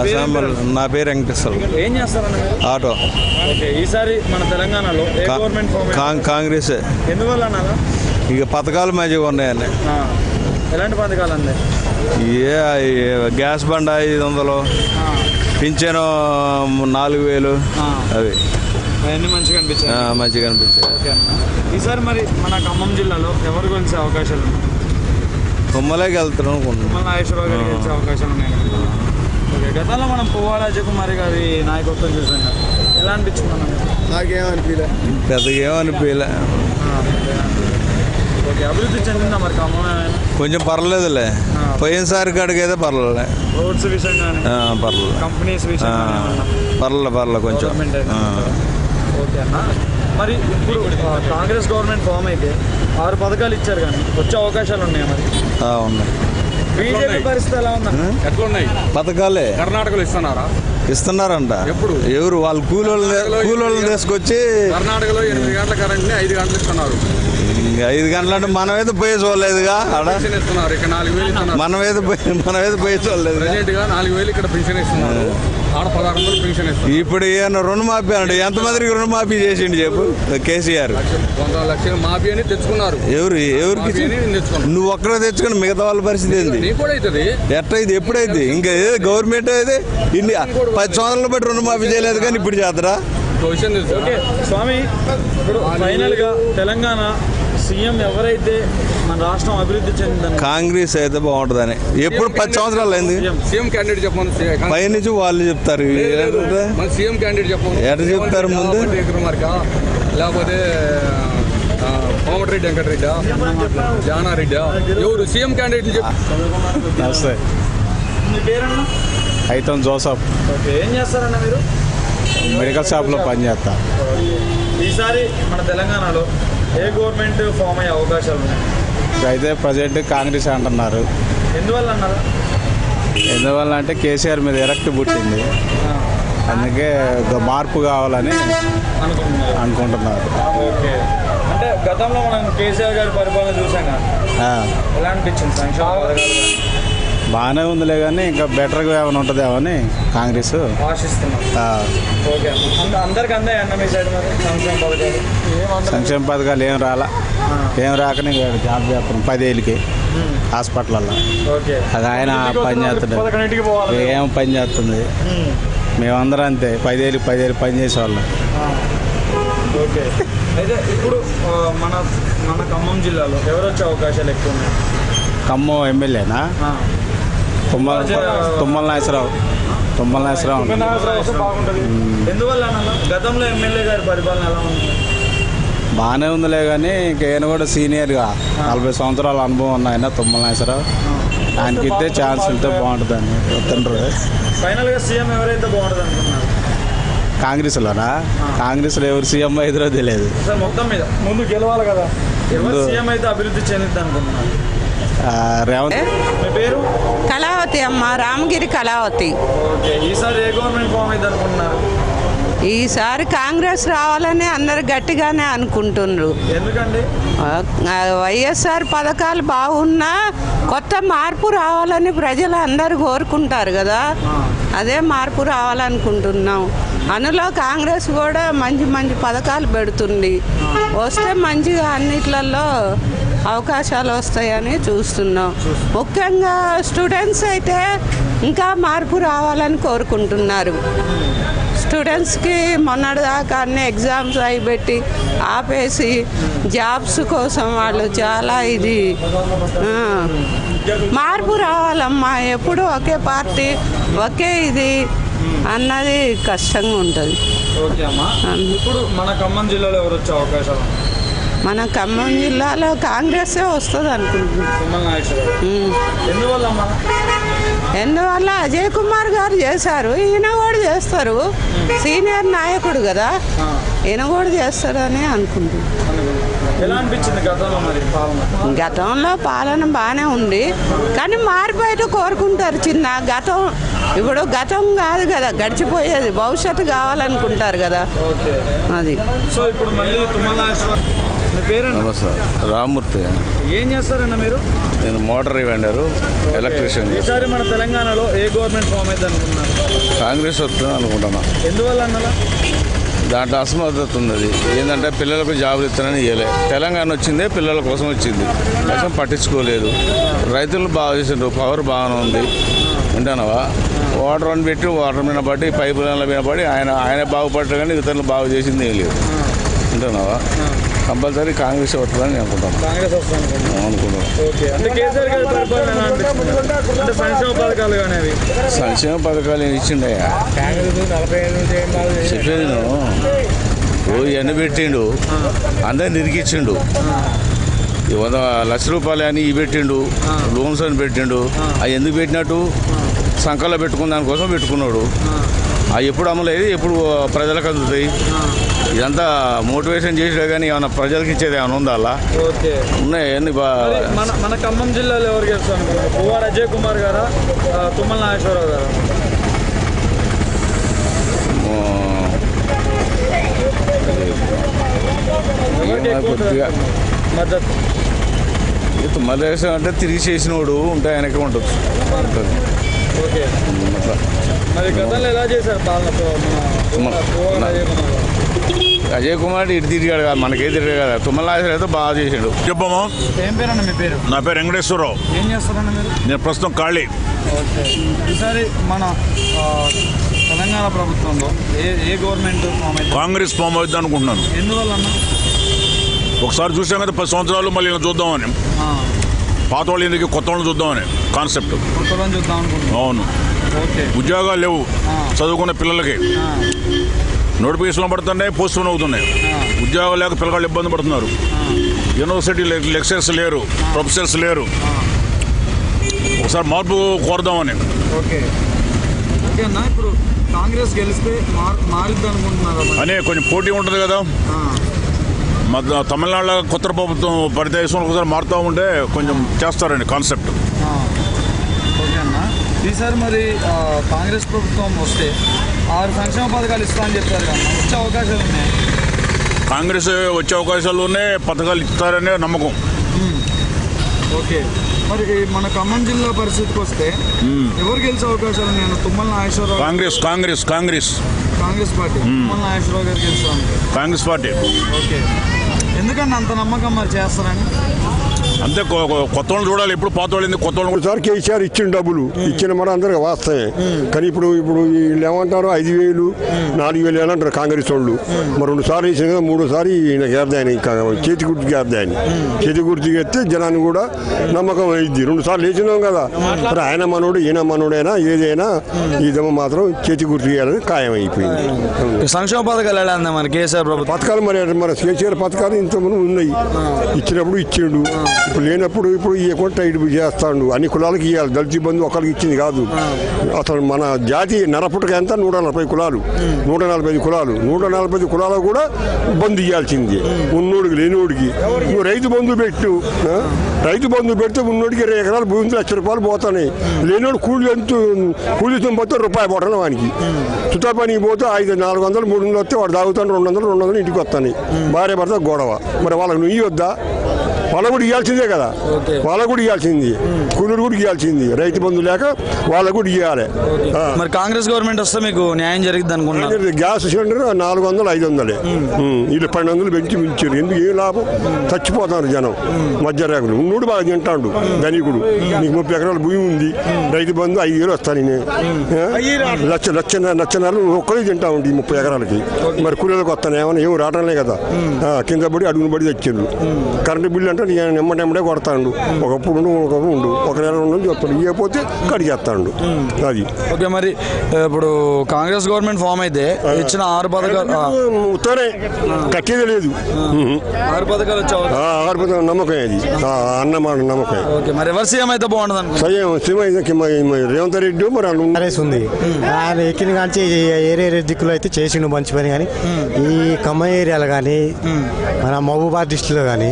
Assembly నా పేరు వెంకటేశ్వర. ఏం చేస్తారన్న మీరు ఆటో ఈసారి మన తెలంగాణలో గవర్నమెంట్ కాంగ్రెస్. ఎందువల్ల ఇక పథకాలు మంచిగా ఉన్నాయండి ఎలాంటి పథకాలు అండి ఏ గ్యాస్ బండ ఐదు వందలు పింఛను నాలుగు వేలు. అవి. అవన్నీ మంచిగా అనిపించాయి. మంచిగా అనిపించాయి. ఈసారి మరి మన ఖమ్మం జిల్లాలో ఎవరు గెలిచే అవకాశాలు ఉన్నాయి? కుమ్మలేకి వెళ్తున్నాం అనుకుంటున్నాం. మన గారు గెలిచే అవకాశాలు ఉన్నాయి? గతంలో మనం కుమారి గారి నాయకత్వం చూసాం కదా. ఎలా అనిపించింది మీకు? నాకేమనిపించలే పెద్దగా ఏమనిపించలే ఓకే అభివృద్ధి చెందిందా మరి ఖమ్మం కొంచెం పర్లేదులే. పోయినసారి కాడికైతే పర్లేదులే. రోడ్స్ విషయం పర్లేదు. కంపెనీస్ విషయం? పర్లే పర్లే కొంచెం. ఓకే అన్న. మరి ఇప్పుడు కాంగ్రెస్ గవర్నమెంట్ ఫామ్ అయితే ఆరు పథకాలు ఇచ్చారు కానీ వచ్చే అవకాశాలు ఉన్నాయి మరి? ఆ, ఉన్నాయి. బీజేపీ పరిస్థితి ఎలా ఉందన్న ఎట్లున్నాయి? పథకాలే కర్ణాటకలో ఇస్తున్నారా? ఇస్తున్నారంట. ఎప్పుడు? ఎవరు వాళ్ళు కూలోళ్ళు కూలోళ్ళు తీసుకొచ్చి కర్ణాటకలో ఎనిమిది గంటల కరెంట్ని ఐదు గంటలు ఇస్తున్నారు. ఐదు గంటలంటే మనమైతే పోయి చూడలేదుగా ఆడ పెన్షన్ ఇస్తున్నారు ఇక నాలుగు వేలు ఇస్తున్నారు. మనమైతే పోయి మనమైతే పోయి చూడలేదుగా ప్రజెంట్గా నాలుగు వేలు ఇక్కడ పెన్షన్ ఇస్తున్నారు. ఆడ పదహారు వందలు పెన్షన్ ఇస్తున్నారు. ఇప్పుడు ఈయన రుణమాఫీ అన్నాడు ఎంతమందికి రుణమాఫీ చేసిండు చెప్పు? కేసీఆర్. వంద లక్షలు మాఫీ అని తెచ్చుకున్నారు. ఎవరు ఎవరికి మాఫీ అని నేను తెచ్చుకున్నాను నువ్వు ఒక్కడే తెచ్చుకుని మిగతా వాళ్ళ పరిస్థితి ఏంది? నీకు కూడా అవుతుంది ఎట్లయితే ఎప్పుడైతే? ఇంకా ఏదో గవర్నమెంట్ అయితే ఇన్ని పది సంవత్సరాలు బట్టి రుణమాఫీ చేయలేదు కానీ ఇప్పుడు చేద్దరా ఒక విషయం తెలుసు ఓకే స్వామి ఇప్పుడు ఫైనల్గా తెలంగాణ సీఎం ఎవరైతే మన రాష్ట్రం అభివృద్ధి చెందిందని కాంగ్రెస్ అయితే బాగుంటుందని. ఎప్పుడు పది సంవత్సరాలు అయింది? సీఎం. క్యాండిడేట్ చెప్పమని పైనుంచి వాళ్ళు చెప్తారు. ఏంటంటే మన సీఎం క్యాండిడేట్ చెప్పమని. ఎట్ట చెప్తారు ముందు? లేకపోతే కోమటిరెడ్డి వెంకటరెడ్డి జానారెడ్డి ఎవరు? సీఎం క్యాండిడేట్ చెప్పు. నమస్తే. మీ పేరన్నా? అయితే జోసఫ్. ఓకే ఏం చేస్తారన్న మీరు? మెడికల్ షాప్లో పనిచేస్తా. ఈసారి మన తెలంగాణలో ఏ గవర్నమెంట్ ఫామ్ అయ్యే అవకాశాలు ఉన్నాయి? అయితే ప్రజెంట్ కాంగ్రెస్ అంటున్నారు. ఎందువల్ల అన్నారా? ఎందువల్ల అంటే కేసీఆర్ మీద ఎరక్ట్ పుట్టింది. అందుకే ఒక మార్పు కావాలని అనుకుంటున్నారు. అనుకుంటున్నారు. ఓకే. అంటే గతంలో మనం కేసీఆర్ గారి పరిపాలన చూసాం కదా. ఎలా అనిపించింది? సంక్షేమ పథకాలు కానీ? బాగానే ఉందిలే కానీ ఇంకా బెటర్గా ఏమైనా ఉంటుందేమో అని కాంగ్రెస్? ఆశిస్తున్నాం. ఓకే. అంద అందరికి అందే అన్న మీ సైడ్ సంక్షేమ పథకాలు? సంక్షేమ పథకాలు ఏం రాలా. ఏం రాకనే జాబ్ చేస్తున్నాం పదేళ్ళకి హాస్పిటల్లో అది ఆయన పని చేస్తున్నాడు పోవాలి ఏం పని చేస్తుంది. మేమందరం అంతే పదేళ్ళు పదేళ్ళు పని చేసేవాళ్ళం. ఆ. ఓకే. అయితే ఇప్పుడు మన మన ఖమ్మం జిల్లాలో ఎవరు వచ్చే అవకాశాలు ఎక్కువ ఉన్నాయి? ఖమ్మం ఎమ్మెల్యేనా. తుమ్మల తుమ్మల నాగేశ్వరరావు. తుమ్మల నాగేశ్వరరావు ఎందువల్ల గతంలో ఎమ్మెల్యే గారి పరిపాలన ఎలా ఉంది? బాగానే ఉందిలే కానీ ఇంకా ఈయన కూడా సీనియర్గా నలభై సంవత్సరాల అనుభవం ఉన్న ఆయన తుమ్మల నాగేశ్వరరావు. ఆయనకి ఇస్తే ఛాన్స్ ఉంటే బాగుంటుందని వస్తుండ్రు ఫైనల్గా సీఎం ఎవరైతే బాగుంటుంది అనుకున్నారు కాంగ్రెస్లోనా? కాంగ్రెస్లో ఎవరు సీఎం అయిద్దరో తెలియదు. సార్ మొత్తం మీద ముందు గెలవాలి కదా. ఎవరు సీఎం అయితే అభివృద్ధి చెందిద్ది అనుకుంటున్నారు? రేవంత్. మీ పేరు? కళావతి అమ్మ రామగిరి కళావతి. ఈసారి ఏ గవర్నమెంట్ ఫామ్ అయితే అనుకుంటున్నారు ఈసారి కాంగ్రెస్ రావాలని అందరు గట్టిగానే అనుకుంటున్నారు. వైఎస్ఆర్ పథకాలు బాగున్నా కొత్త మార్పు రావాలని ప్రజలు అందరూ కోరుకుంటారు కదా. అదే మార్పు రావాలనుకుంటున్నాం. అందులో కాంగ్రెస్ కూడా మంచి మంచి పథకాలు పెడుతుంది. వస్తే మంచిగా అన్నిట్లలో అవకాశాలు వస్తాయని చూస్తున్నాం. ముఖ్యంగా స్టూడెంట్స్ అయితే ఇంకా మార్పు రావాలని కోరుకుంటున్నారు. స్టూడెంట్స్కి మొన్నటిదాకా అన్ని ఎగ్జామ్స్ అయిపెట్టి ఆపేసి జాబ్స్ కోసం వాళ్ళు చాలా ఇది మార్పు రావాలమ్మా. ఎప్పుడు ఒకే పార్టీ ఒకే ఇది అన్నది కష్టంగా ఉంటుంది ఇప్పుడు మన ఖమ్మం జిల్లాలో ఎవరు వచ్చే అవకాశాలు? మన ఖమ్మం జిల్లాలో కాంగ్రెస్సే వస్తుంది అనుకుంటున్నాం. ఎందువల్ల అజయ్ కుమార్ గారు చేశారు. ఈయన కూడా చేస్తారు. సీనియర్ నాయకుడు కదా. ఈయన కూడా చేస్తారని అనుకుంటున్నాను అనుకుంటున్నా. గతంలో పాలన? బాగానే ఉంది. కానీ మార్పు అయితే కోరుకుంటారు చిన్న గతం. ఇప్పుడు గతం కాదు కదా. గడిచిపోయేది. భవిష్యత్తు కావాలనుకుంటారు కదా. అది. సో ఇప్పుడు మళ్ళీ నమస్తే రామూర్తి ఏం చేస్తారన్న మీరు? నేను మోటార్ వెండరు ఎలక్ట్రీషియన్ ఈసారి మన తెలంగాణలో ఏ గవర్నమెంట్ ఫామ్ అయితే అనుకుంటున్నారు కాంగ్రెస్ వస్తుంది అనుకుంటున్నా. ఎందువల్ల అన్నలా? దాంట్లో అసమర్థత ఉన్నది. ఏంటంటే పిల్లలకు జాబులు ఇస్తానని ఇవ్వలే తెలంగాణ వచ్చిందే పిల్లల కోసం వచ్చింది. కోసం పట్టించుకోలేదు. రైతులు బాగా చేసిండ్రు పవర్ బాగానే ఉంది. వింటానవా వాటర్ అని పెట్టి వాటర్ మీద పడి పైపు లైన్ల మీద పడి ఆయన ఆయన బాగుపడ్డారు కానీ ఇతరులు బాగు చేసింది ఏం లేదు. వింటున్నావా? కంపల్సరీ కాంగ్రెస్ వస్తుందని నేను అనుకుంటాను కాంగ్రెస్ వస్తుంది అనుకుంటున్నారు అనుకుంటున్నాను ఓకే. అంటే కేసీఆర్ గారి పరిపాలన ఎలా అనిపిస్తుంది? అంటే సంక్షేమ పథకాలు కానీ అవి? సంక్షేమ పథకాలు ఏమి ఇచ్చిండయా చెప్పేది ఓ ఎన్న పెట్టిండు. అందరిని నిరికిచ్చిండు వంద లక్ష రూపాయలు అని ఇవి పెట్టిండు. లోన్స్ అని పెట్టిండు. అవి ఎందుకు పెట్టినట్టు? సంకల్లో పెట్టుకున్న దానికోసం పెట్టుకున్నాడు. అవి ఎప్పుడు అమలయ్యేది? ఎప్పుడు ప్రజలకు అందుతాయి? ఇదంతా మోటివేషన్ చేసినా కానీ ఏమైనా ప్రజలకు ఇచ్చేది ఏమైనా ఉందా అలా? ఓకే. ఉన్నాయి అన్ని మన మన ఖమ్మం జిల్లాలో ఎవరు అనుకుంటున్నారు? పువ్వాడ అజయ్ కుమార్ గారా? తుమ్మల నాగేశ్వరరావు గారా? మద్దతు. మలేషియా అంటే తిరిగి చేసినోడు ఉంటే ఆయనకే ఉంటుంది. ఉంటుంది. ఓకే. అట్లా. మరి గతంలో ఎలా చేశారు పాలన? అజయ్ కుమార్ ఇటు తిరిగాడు కదా మనకే తిరిగాడు కదా. తుమ్మలాశ్వర అయితే బాగా చేసాడు. చెప్పమ్మా ఏం పేరన్న మీ పేరు? నా పేరు వెంకటేశ్వరరావు. ఏం చేస్తారన్న మీరు? నేను ప్రస్తుతం ఖాళీ. ఓకే. ఈసారి మన తెలంగాణ ప్రభుత్వంలో ఏ ఏ గవర్నమెంట్ ఫామ్ అయితే కాంగ్రెస్ ఫామ్ అవుతుంది అనుకుంటున్నాను. ఎందువల్ల అన్న ఒకసారి చూసాం కదా పది సంవత్సరాలు మళ్ళీ ఇలా చూద్దామని. ఆ, పాత వాళ్ళు ఎందుకు కొత్త వాళ్ళని చూద్దామని కాన్సెప్ట్. కొత్తలో చూద్దాం అనుకుంటున్నాం. అవును. ఓకే. ఉద్యోగాలు లేవు. చదువుకునే పిల్లలకి. ఆ, నోటిఫికేషన్లు పడుతున్నాయి పోస్ట్పోన్ అవుతున్నాయి. ఉద్యోగాలు లేక పిల్లగాళ్ళు ఇబ్బంది పడుతున్నారు. యూనివర్సిటీ లెక్చర్స్ లేరు ప్రొఫెసర్స్ లేరు. ఒకసారి మార్పు కోరదామని. ఓకే. ఓకే అన్న ఇప్పుడు కాంగ్రెస్ గెలిస్తే మారిద్ది అనుకుంటున్నారా? అనే కొంచెం పోటీ ఉంటుంది కదా. మా తమిళనాడులో కొత్త ప్రభుత్వం ప్రదేశం ఒకసారి మారుతూ ఉంటే కొంచెం చేస్తారండి కాన్సెప్ట్. ఓకే అన్న. ఈసారి మరి కాంగ్రెస్ ప్రభుత్వం వస్తే ఆరు సంక్షేమ పథకాలు ఇస్తా అని చెప్పారు కదా. వచ్చే అవకాశాలు ఉన్నాయి? కాంగ్రెస్ వచ్చే అవకాశాలు ఉన్నాయి పథకాలు ఇస్తారనే నమ్మకం. ఓకే. మరి మన ఖమ్మం జిల్లా పరిస్థితికి వస్తే ఎవరు గెలిచే అవకాశాలు నేను తుమ్మల నాగేశ్వరరావు కాంగ్రెస్ కాంగ్రెస్ కాంగ్రెస్. కాంగ్రెస్ పార్టీ. తుమ్మల నాగేశ్వరరావు గారు గెలుస్తాను కాంగ్రెస్ పార్టీ. ఓకే. ఎందుకంటే అంత నమ్మకం మరి చేస్తారని? అంతే కొత్త వాళ్ళు చూడాలి. ఎప్పుడు పాత వాళ్ళు కొత్త వాళ్ళు ఒకసారి కేసీఆర్ ఇచ్చిన డబ్బులు ఇచ్చిన మన అందరికి వాస్తవే కానీ ఇప్పుడు ఇప్పుడు వీళ్ళు ఏమంటారు? ఐదు వేలు నాలుగు వేలు అంటారు కాంగ్రెస్ వాళ్ళు. మరి రెండు సార్లు వేసిన కదా మూడోసారి ఈయనకి ఏర్దాయని ఇంకా చేతి గుర్తుకి ఏర్దాయని చేతి గుర్తుకి ఎత్తే జనాన్ని కూడా నమ్మకం అయింది రెండు సార్లు వేసినాం కదా. మరి ఆయన మనోడు ఈయన మనోడైనా ఏదైనా ఇదేమో మాత్రం చేతి గుర్తుకి వేయాలని ఖాయం అయిపోయింది సంక్షేమ పథకాలు ఎలా మరి కేసీఆర్ పథకాలు మరి మన కేసీఆర్ పథకాలు ఇంతమంది ఉన్నాయి. ఇచ్చినప్పుడు ఇచ్చిండు. ఇప్పుడు లేనప్పుడు ఇప్పుడు ఇవ్వకుండా టైట్ చేస్తాడు. అన్ని కులాలకి ఇవ్వాలి దళిత బంధు ఒకరికి ఇచ్చింది కాదు. అసలు మన జాతి నరపుటక ఎంత? నూట నలభై కులాలు. నూట నలభై ఐదు కులాలు. నూట నలభై ఐదు కూడా బంధు ఇవ్వాల్సింది ఉన్నోడికి లేనివాడికి నువ్వు రైతు బంధు పెట్టు. రైతు బంధు పెడితే ఉన్నోడికి ఇరవై ఎకరాలు భూమి లక్ష రూపాయలు పోతాయి లేనివాడు కూలి ఎంత కూలి పోతే రూపాయి పోవడం వానికి. చుట్టా పనికి పోతే ఐదు నాలుగు వందలు మూడు వందలు వస్తే వాడు తాగుతాను రెండు వందలు రెండు వందలు ఇంటికి వస్తాను. భార్య భర్త గొడవ. మరి వాళ్ళకి నువ్వు వద్దా వాళ్ళకు కూడా ఇవ్వాల్సిందే కదా. వాళ్ళకు కూడా ఇవ్వాల్సింది కూలీలు కూడా ఇవ్వాల్సింది రైతు బంధు లేక వాళ్ళకు కూడా ఇవ్వాలి. మరి కాంగ్రెస్ గవర్నమెంట్ వస్తే మీకు న్యాయం జరిగింది అనుకుంటున్నారు గ్యాస్ సిలిండర్ నాలుగు వందలు ఐదు వందలే వీళ్ళు పన్నెండు వందలు పెంచి మించారు. ఎందుకు ఏం లాభం? చచ్చిపోతారు జనం. మధ్య రేకులు. ఉన్నోడు బాగా తింటాడు ధనికుడు. నీకు ముప్పై ఎకరాల భూమి ఉంది. రైతు బంధు ఐదు వేలు వస్తాను నేను? లక్ష లక్ష లక్షన్నర ఒక్కడే తింటా ఈ ముప్పై ఎకరాలకి. మరి కూలీలకు వస్తాను ఏమన్నా ఏం రావడంలే కదా. కింద పడి అడుగున పడి తెచ్చిండు కరెంటు బిల్లు అంటే నేను నెమ్మడెమ్మడే కొడతాడు. ఒకప్పుడు ఉండు ఒకప్పుడు ఉండు. ఒక నెల ఉండు చెప్తాడు. ఇవ్వకపోతే కడిగేస్తాడు అది. ఓకే మరి ఇప్పుడు కాంగ్రెస్ గవర్నమెంట్ ఫామ్ అయితే ఇచ్చిన ఆరు పథకాలు ఉత్తరే. కట్టేది లేదు. ఆరు పథకాలు వచ్చే అవకాశం- ఆ, ఆర్పద నమ్మకం అది ఆ, అన్నమాట నమ్మకం ఓకే మరి ఎవరు సీఎం అయితే బాగుంటుంది సయ్యం సింహ రేవంత్ రెడ్డి మరి. టీఆర్ఎస్ ఉంది. ఆయన ఎక్కిన కాంచి ఏరే ఏరే దిక్కులో అయితే చేసిండు మంచి పని కానీ ఈ ఖమ్మం ఏరియాలో కానీ మన మహబూబాద్ డిస్టిక్లో కానీ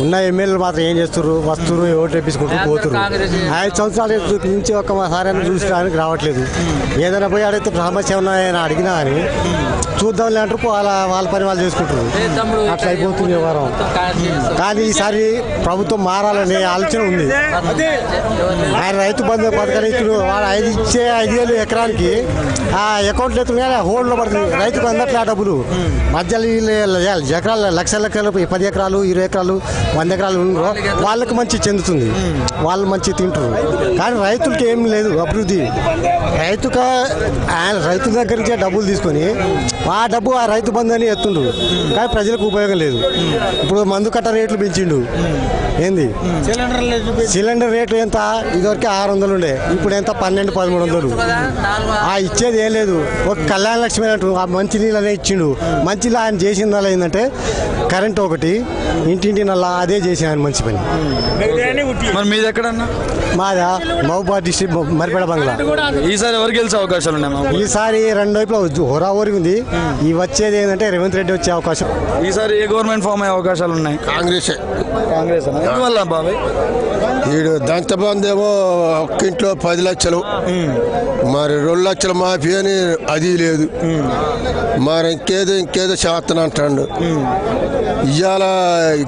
ఉన్న ఉన్న ఎమ్మెల్యేలు మాత్రం ఏం చేస్తారు వస్తున్నారు ఓటు వేపించుకుంటారు పోతున్నారు ఐదు సంవత్సరాల నుంచి ఒక సారి చూసడానికి రావట్లేదు. ఏదైనా పోయి అడిగితే సమస్య ఉన్నాయని అడిగినా అని చూద్దాంలే అంటారు వాళ్ళ వాళ్ళ పని వాళ్ళు చేసుకుంటారు అట్లా అయిపోతుంది వ్యవహారం. కానీ ఈసారి ప్రభుత్వం మారాలనే ఆలోచన ఉంది. ఆయన రైతు బంధు పథకాలు ఇచ్చిన వాడు ఐదు ఇచ్చే ఐదు వేలు ఎకరానికి ఆ అకౌంట్లో ఎత్తుకునే హోల్డ్లో పడుతుంది. రైతుకు అందట్లే డబ్బులు. మధ్యలో ఎకరాలు లక్షల లక్షలు పది ఎకరాలు ఇరవై ఎకరాలు వంద ఎకరాలు ఉన్నారో వాళ్ళకి మంచి చెందుతుంది. వాళ్ళు మంచి తింటారు. కానీ రైతులకి ఏం లేదు అభివృద్ధి. రైతుగా రైతుల దగ్గర నుంచే డబ్బులు తీసుకొని ఆ డబ్బు ఆ రైతు బంధు అని ఎత్తుండు. కానీ ప్రజలకు ఉపయోగం లేదు. ఇప్పుడు మందు కట్ట రేట్లు పెంచిండు. ఏంది? సిలిండర్ రేట్లు ఎంత? ఇదివరకు ఆరు వందలు ఉండే ఇప్పుడు ఎంత? పన్నెండు పదమూడు వందలు. ఆ ఇచ్చేది ఏం లేదు. ఒక కళ్యాణ లక్ష్మి అంటూ ఆ మంచి నీళ్ళనే ఇచ్చిండు. మంచి ఆయన చేసింది ఏంటంటే కరెంట్ ఒకటి ఇంటింటి నల్లా అదే చేసిన ఆయన మంచి పని. మరి మీది ఎక్కడన్నా? మాదా? మహబూబాద్ డిస్ట్రిక్ట్ మరిపేడ బంగ్లా. ఈసారి ఎవరు గెలిచే అవకాశాలు ఉన్నాయి ఈసారి రెండు వైపులో హోరాహోరీ ఉంది. ఈ వచ్చేది ఏంటంటే రేవంత్ రెడ్డి వచ్చే అవకాశం. ఈసారి ఏ గవర్నమెంట్ ఫామ్ అయ్యే అవకాశాలు ఉన్నాయి? కాంగ్రెసే. కాంగ్రెస్ ఎందువల్ల బాబాయ్? వీడు దంతబంద్ ఏమో ఒక్క ఇంట్లో పది లక్షలు. మరి రెండు లక్షల మాఫీ అని అది లేదు. మరి ఇంకేదో ఇంకేదో చేతన అంటాడు. ఇవాళ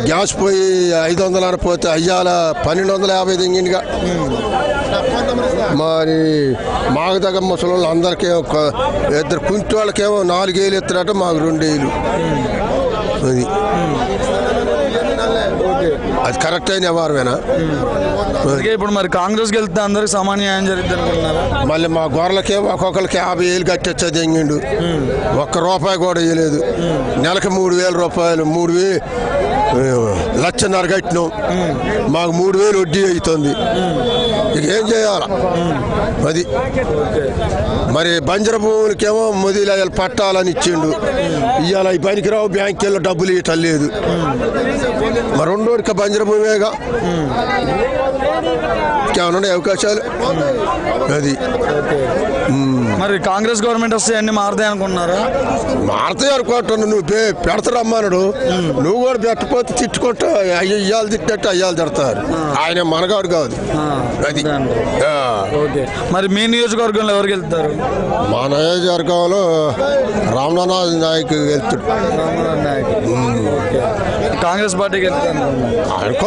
గ్యాస్ పోయి ఐదు వందలు అనిపోతే అయ్యాల పన్నెండు వందల యాభై దింగిందిగా మరి మాకు దగ్గర ముసలి అందరికీ ఒక ఇద్దరు కుంటి వాళ్ళకేమో నాలుగేళ్ళు ఎత్తునట్టు మాకు రెండేళ్ళు అది. అది కరెక్ట్ అయిన వ్యవహారమేనా? ఇప్పుడు మరి కాంగ్రెస్ గెలిస్తే అందరికి సమాన న్యాయం జరిగింది అనుకుంటున్నారా మళ్ళీ మా గొర్రెలకే ఒక్కొక్కరికి యాభై వేలు కట్టొచ్చా దెంగిండు. ఒక్క రూపాయి కూడా ఇవ్వలేదు నెలకి మూడు వేల రూపాయలు మూడు వేలు లక్షన్నర కట్టినాం. మాకు మూడు వేలు వడ్డీ అవుతుంది. ఇక ఏం చేయాల? అది. మరి బంజర భూములకేమో మొదలు పట్టాలని ఇచ్చిండు. ఇవాళ ఈ పనికిరావు బ్యాంకుల్లో డబ్బులు ఇవ్వటం లేదు. మరి రెండోడికి బంజర భూమేగా ఉన్నాయి అవకాశాలు? అది. మరి కాంగ్రెస్ గవర్నమెంట్ వస్తే అన్ని మారుతాయి అనుకుంటున్నారా? మారతాయి అనుకుంటున్నాను. నువ్వు పే- పెడతారమ్మానుడు నువ్వు కూడా పెట్టకపోతే తిట్టుకుంటా అయ్యి ఇయ్యాలు తిట్టినట్టు అయ్యాలు తిడతారు. ఆయన మనగాడు కాదు. అది. మరి మీ నియోజకవర్గంలో ఎవరు గెలుస్తారు మా నియోజకవర్గంలో రామనాథ్ నాయక్ వెళ్తాడు కాంగ్రెస్ పార్టీకి వెళ్తారు ఆయన